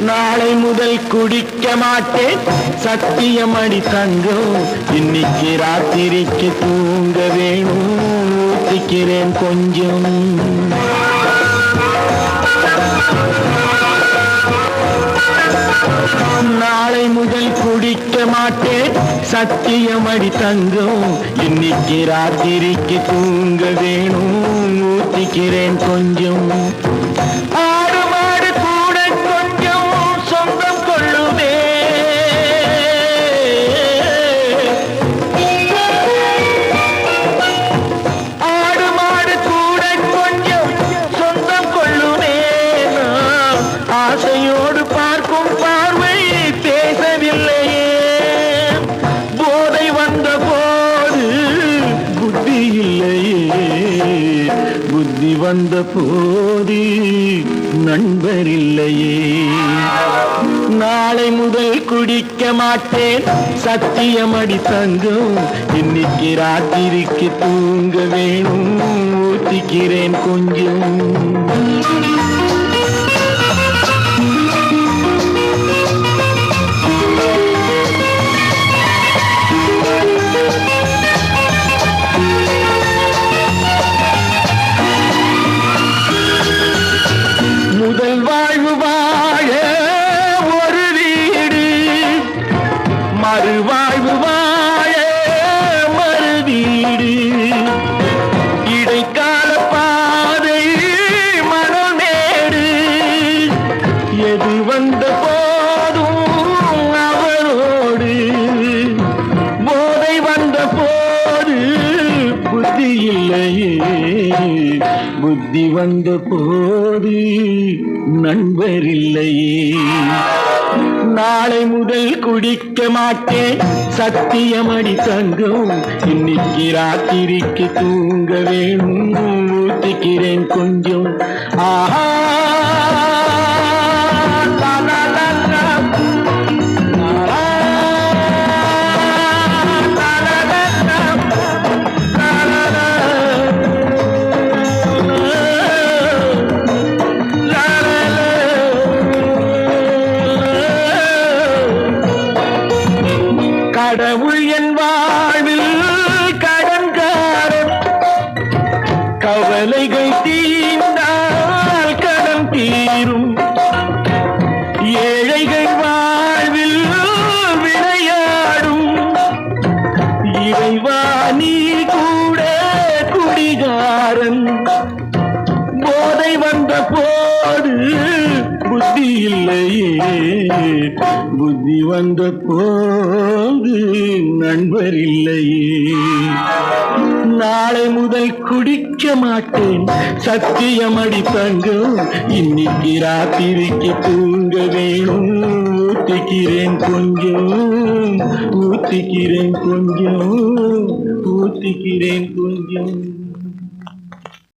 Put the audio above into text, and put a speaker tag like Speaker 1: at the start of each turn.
Speaker 1: நாளை முதல் குடிக்க மாட்டேன். சத்தியமணி தங்கம் இன்னைக்கு ராத்திரிக்கு தூங்க வேணும். ஊத்திக்கிறேன் கொஞ்சம். நாளை முதல் குடிக்க மாட்டேன். சத்தியமடி தங்கம் இன்னைக்கு ராத்திரிக்கு தூங்க வேணும். ஊத்திக்கிறேன் கொஞ்சம். வந்த போது நண்பர் இல்லையே நாளை முதல் குடிக்க மாட்டேன். சத்தியமடி தங்கம். இன்னைக்கு ராத்திரிக்கு தூங்க வேணும். ஊத்திக்கிறேன் கொஞ்சம். புத்தி வந்த போது நண்பர் இல்லையே நாளை முதல் குடிக்க மாட்டேன் சத்தியமடி தங்கம். இன்னைக்கு ராத்திரிக்கு தூங்க வேணும் ஊத்திக்கிறேன் கொஞ்சம். ஆஹா! கடவுள் என் வாழ்வில் கடன்காரன் கவலைகள் தீர்ந்தால் கடன் தீரும். இல்லையே புத்தி வந்த போது நண்பர் இல்லையே நாளை முதல் குடிக்க மாட்டேன். சத்தியமடி தங்கம் இன்னைக்கு ராத்திரிக்கு தூங்க வேணும். ஊத்திக்கிறேன் கொஞ்சம் ஊத்திக்கிறேன் கொஞ்சம் ஊத்திக்கிறேன் கொஞ்சம்.